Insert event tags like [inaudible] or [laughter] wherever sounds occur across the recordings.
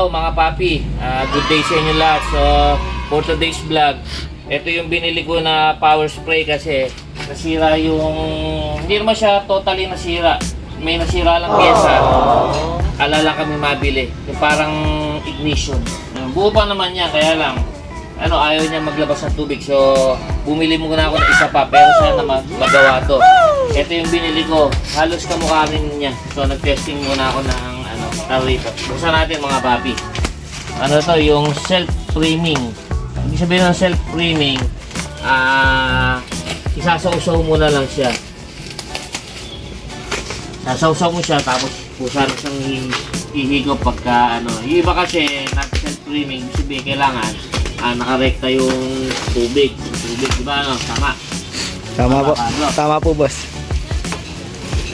Hello mga papi, Ah, good day sa inyo lahat. So, for today's vlog, ito yung binili ko na power spray kasi nasira yung, hindi naman siya totally nasira. May nasira lang pyesa. Ala lang kami mabili. Yung parang ignition. Buo pa naman yan, kaya lang, ano, ayaw niya maglabas ng tubig. So, bumili muna ako ng isa pa, pero sana mag magawa to. Ito yung binili ko. Halos kamukha rin niya. So, nag-testing muna ako ng, tawag rito. Buksan natin mga papi. Ano to, yung self-framing. Ibig sabihin ng self-framing, ah, isasausaw mo na lang siya. Sasawsaw mo siya, tapos pusa na siyang hi- hihigop pagka, ano. Yung iba kasi, not self-framing, ibig sabihin, kailangan, ah, nakarekta yung tubig. Yung tubig, di ba, ano, tama. Tama po. Carlo. Tama po, boss.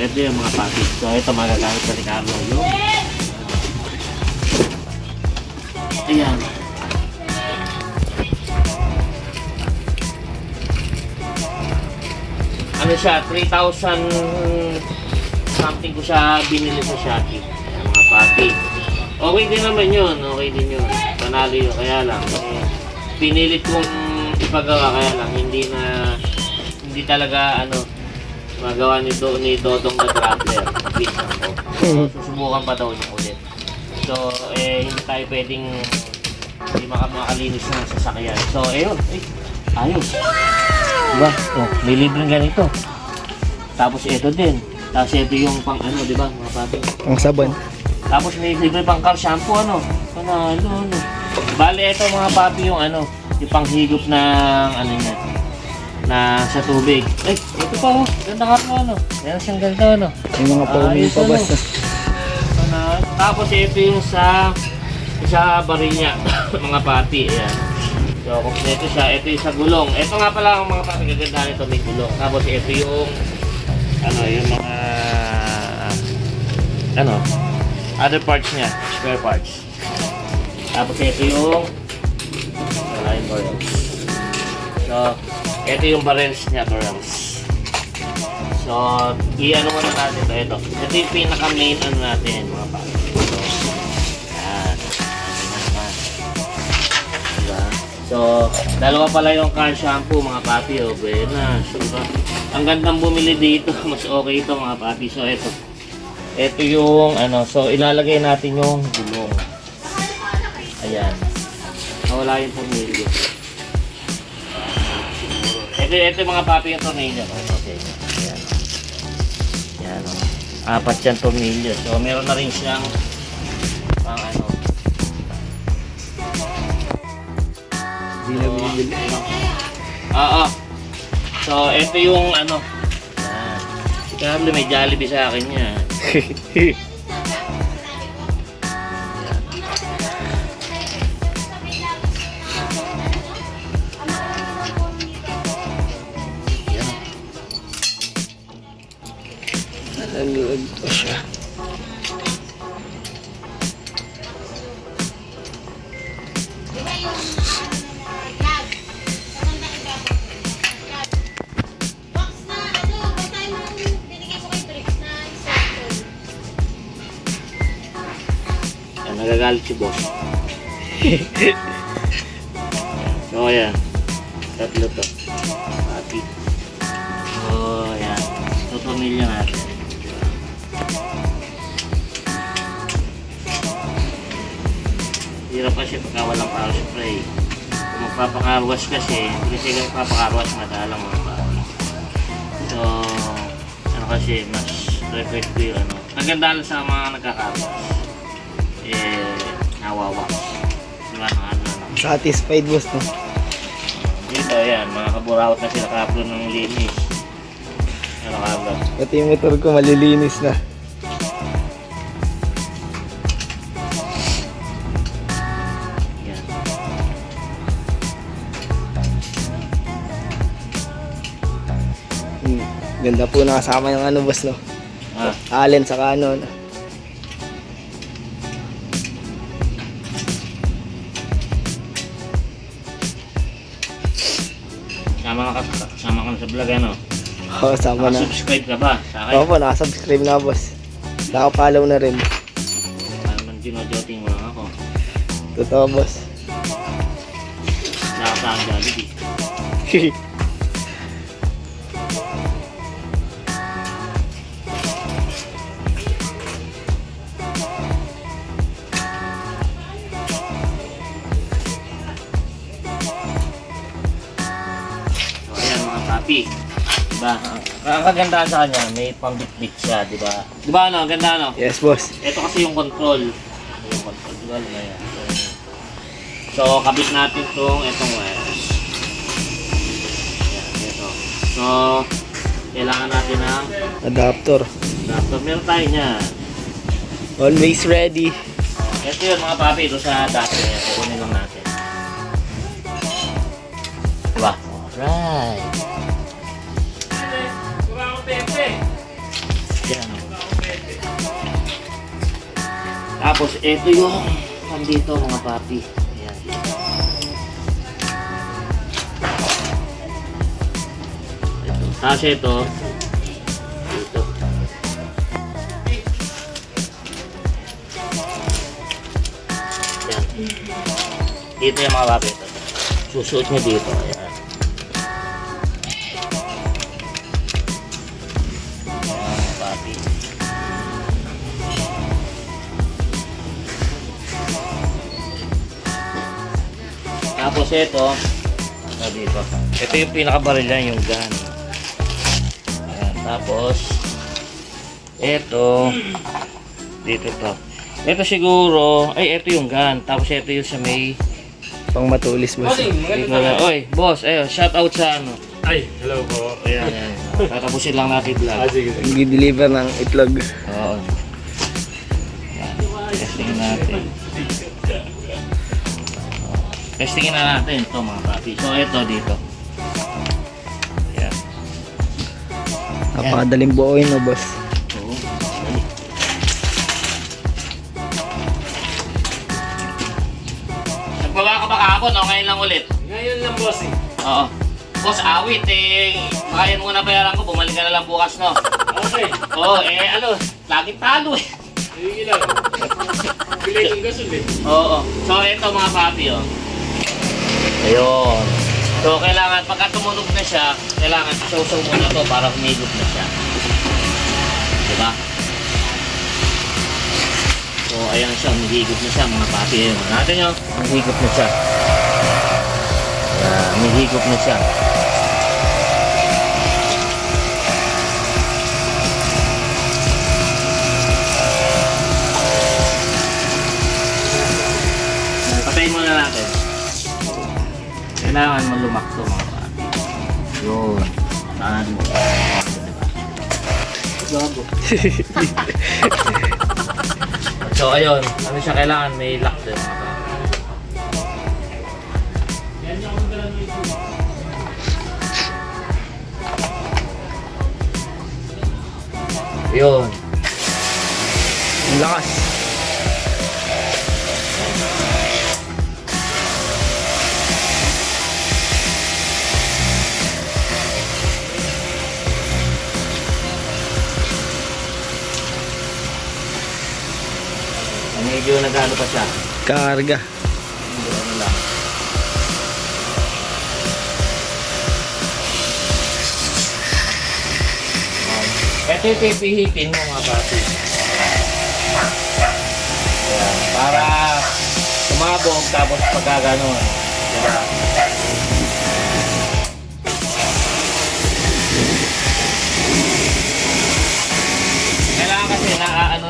Ito yung mga papi. So, ito magagamit sa ni Carlo. Yung... Ayan. Ano siya, 3,000 something ko siya binili sa Shopee. Ayan, mga papi. Okay din naman yun, okay din yun. Panalo yun, kaya lang. Eh, pinilit kong ipagawa, kaya lang, hindi na, hindi talaga, ano, magawa ni, Do, ni Dodong the Traveler. Ko. So, susubukan pa daw niya. So, eh, hindi tayo pwedeng hindi maka makalinis ng sasakyan. So, ayun. Ay, ayos. Diba? Oh, may libreng ganito. Tapos ito din. Tapos ito yung pang ano, di ba? Mga papi. Ang sabon. Tapos may libre pang car shampoo, ano? Panalo, ano? Bale, ito mga papi yung ano, yung panghigop ng ano niya, na sa tubig. Ay, ito pa oh, ganda nga po ano. Meron siyang ganito ano. Yung mga Ayos, pa, ano? Tapos ito yung sa sa baril niya, [coughs] mga papi, ayan. So, kompleto siya. Ito yung sa gulong. Ito nga pala ang mga papi, gaganda nito may gulong. Tapos ito yung ano, yung mga ano, other parts niya, spare parts. Tapos ito yung yung barrels. So, ito yung barrels niya, barrels. So, i-ano muna natin ito. Ito, ito yung pinaka-main ano natin, mga pare. So, dalawa pala yung car shampoo, mga papi. O, buena. So, diba? Ang gandang bumili dito. [laughs] Mas okay ito, mga papi. So, ito. Ito yung, ano, so, ilalagay natin yung gulong. Ayan. Nawala yung tornilyo. Ito, ito yung mga papi yung tornilyo. Okay. Ayan. Ayan. o. Apat yan tornilyo. So, meron na rin siyang Hindi na binibili. Oo. So, ito yung ano. Yan. Si Carlo may Jollibee sa akin yan. Naluluag po siya. Nagagalit si boss. [laughs] so, ayan. Tatlo to. Papi. So, ayan. Tutornilyo natin. Hirap kasi pagka walang power spray. Kung magpapakarwas kasi, kasi kang papakarwas madalang mga papi. So, ano kasi, mas record ko yung ano. Ang ganda sa mga nagkakarwas eh, nawawa. Diba, ng ano, ano. Satisfied, boss, no? Dito, yan, mga kaburawat na sila kaplo ng linis. Ano kablo? Ito yung motor ko, malilinis na. Yan. Hmm. Ganda po nakasama yung ano, boss, no? Ah, Allen sa ano, vlog, ano? Oo, sama na. Subscribe ka ba sa akin? Oo po, nakasubscribe na, boss. Nakapalaw na rin. Ano man dinojoting mo lang ako. Totoo, boss. Nakasaan Jollibee. [laughs] papi. Diba? Ang kagandahan sa kanya, may pambitbit siya, di ba? Di ba ano? Ang Ganda ano? yes, boss. Ito kasi yung control. Ito yung control. Di ba? Ano yan? So, kabit natin itong itong wires. Ayan, ito. So, kailangan natin ng Adapter. adapter. Meron tayo niyan. Always ready. Ito yun mga papi, ito sa adapter niya. Kukunin lang natin. Diba? Alright. Tapos, ito yung nandito mga papi. Ayan. Ito. Tapos ito, dito. Yan. Dito yung mga papi. Ito. Susuot nyo dito. Ayan. Ayan, Tapos ito, ano dito? Ito yung pinakabaril niya, yung gun. Ayan, tapos, ito, dito to. Ito siguro, ay ito yung gun. Tapos ito yung sa may, Pang matulis, boss. dito na. Oy, boss, ayun, shout out sa ano. Ay, hello po. Ayan, ayan. Tatapusin lang natin vlog. Ah, sige, sige. Nag-deliver ng itlog. Oo. Testingin na natin ito mga papi. So ito dito. Yan. Napakadaling buuin, no, boss. Oo. Nagbawa ka ba kahapon o ngayon lang ulit? Ngayon lang, boss eh. Oo. Boss, awit eh. Baka yan muna bayaran ko. Bumalik ka na lang bukas, no? Okay. Oo, eh ano, laging talo eh. Sige lang. Bilay kong gasol eh. Oo. So, ito mga papi, oh. Ayun. So, kailangan, pagka tumunog na siya, kailangan sausaw muna to para humigop na siya. Diba? So, ayan siya, humihigop na siya mga papi. Ayun, natin nyo, humihigop na siya. Ayan, humihigop na siya. To mga papi. Yun. Tahan mo. Gago. [laughs] so ayun, ano siya kailangan may lock din mga papi. Yun. Ang lakas. Medyo nagano pa siya. Karga. Hindi, ano lang. Ito yung pipihitin mo mga. Ayan, para sumabog tapos pagka ganun. Diba?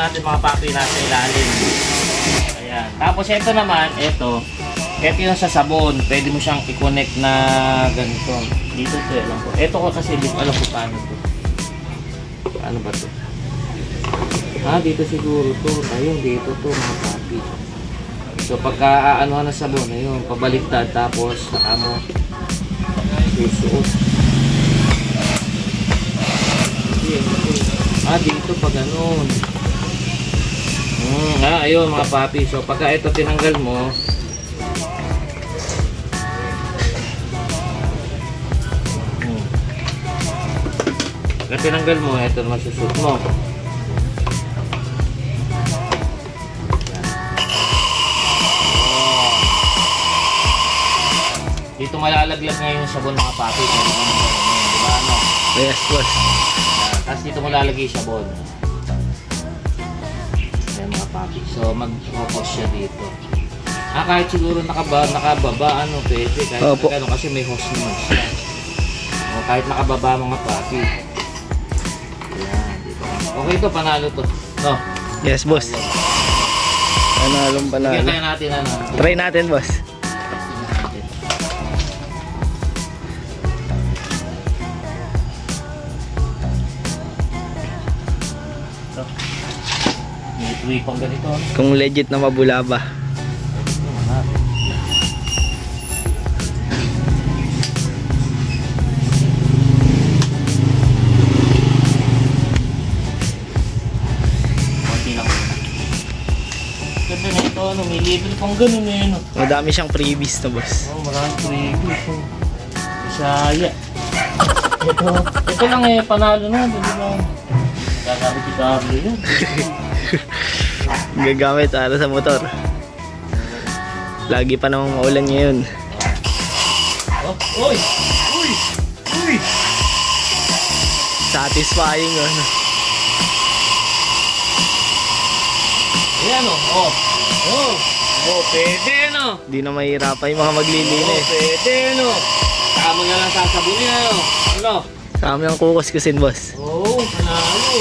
Natin mga papi nasa ilalim. Ayan. Tapos ito naman, ito. Ito yung sa sabon. Pwede mo siyang i-connect na ganito. Dito to, alam ko. Ito ko kasi hindi ko alam kung paano to. Paano ba to? Ah, dito siguro to. Ayun, dito to mga papi. So pagka aano na sabon, ayun, pabaliktad tapos saka mo susuot. Ah, dito pa ganun. Hmm, ah, ayun mga papi. So pagka ito tinanggal mo, Hmm. Pagka tinanggal mo, ito naman susuot mo. Oh. Dito malalaglag ngayon yung sabon mga papi. Kaya naman yung ganun, Di ba ano? Yes, boss. Yan. Tapos dito mo lalagay yung sabon. So mag-focus siya dito. Ah, kahit siguro nakaba, nakababa, ano, pwede. Kahit Opo. ano, kasi may hose naman siya. O, kahit nakababa mga papi. Ayan, di ba? Okay to, panalo to. No? Yes, boss. Panalong Bigyan panalo. kaya natin ano. Try natin, boss. Pang ganito. ano? Kung legit na mabula ba. Ganda na ito, ano, may label pang ganun eh, ano. Madami siyang freebies na, boss. Oh, maraming previous. Oh. Bisaya. Ito, ito lang eh, panalo na, di ba? Gagamit si Carlo yan. [laughs] Gagamit para sa motor. Lagi pa namang maulan ngayon. Oh, uy! Uy! Uy! Satisfying, ano. Ayan o, oh. Oh, oh, pwede no. Di na mahirapan yung mga Oh, maglilinis. pwede no. Mo na lang sasabunin ano. Ano? Sa amin ang kukuskusin, boss. Oo, oh, panalo.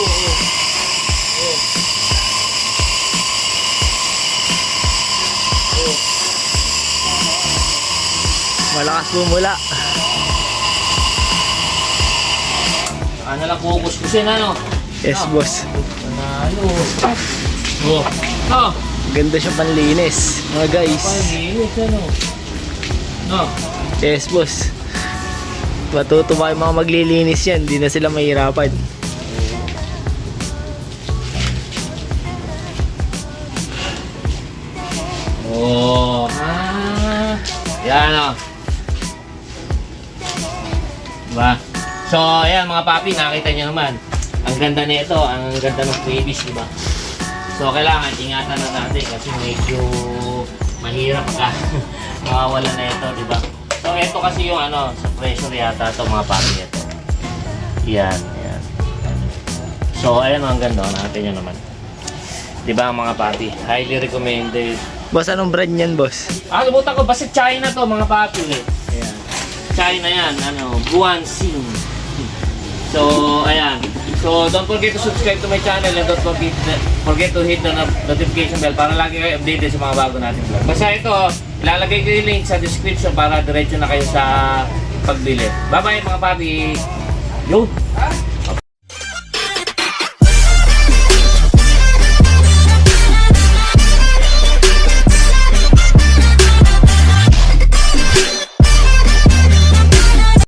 Malakas bumula. Ano lang kukuskusin ano? Yes, Ah. boss. Panalo. Oh. Oh. Ganda siya panlinis, mga guys. Panilis ano? No. Yes, boss. Matutuwa yung mga maglilinis yan. Di na sila mahirapan. Oh. Ah. Yan o. Diba? So, ayan mga papi, nakita nyo naman. Ang ganda nito, ang ganda ng freebies, diba? So, kailangan ingatan na natin kasi medyo mahirap ka [laughs] mawawala na ito, diba? So, ito kasi yung ano, sa pressure yata ito mga papi ito. Yan, yan. So, ayan ang ganda, nakita nyo naman. Diba mga papi? Highly recommended. Boss, anong brand yan, boss? Ah, limutan ko, basta China to mga papi eh. China yan, ano, Guanxin. So, ayan. So, don't forget to subscribe to my channel and don't forget, forget to hit the no- notification bell para lagi kayo updated sa mga bago natin vlog. Basta ito, ilalagay ko yung link sa description para diretso na kayo sa pagbili. Bye-bye mga papi! Yo!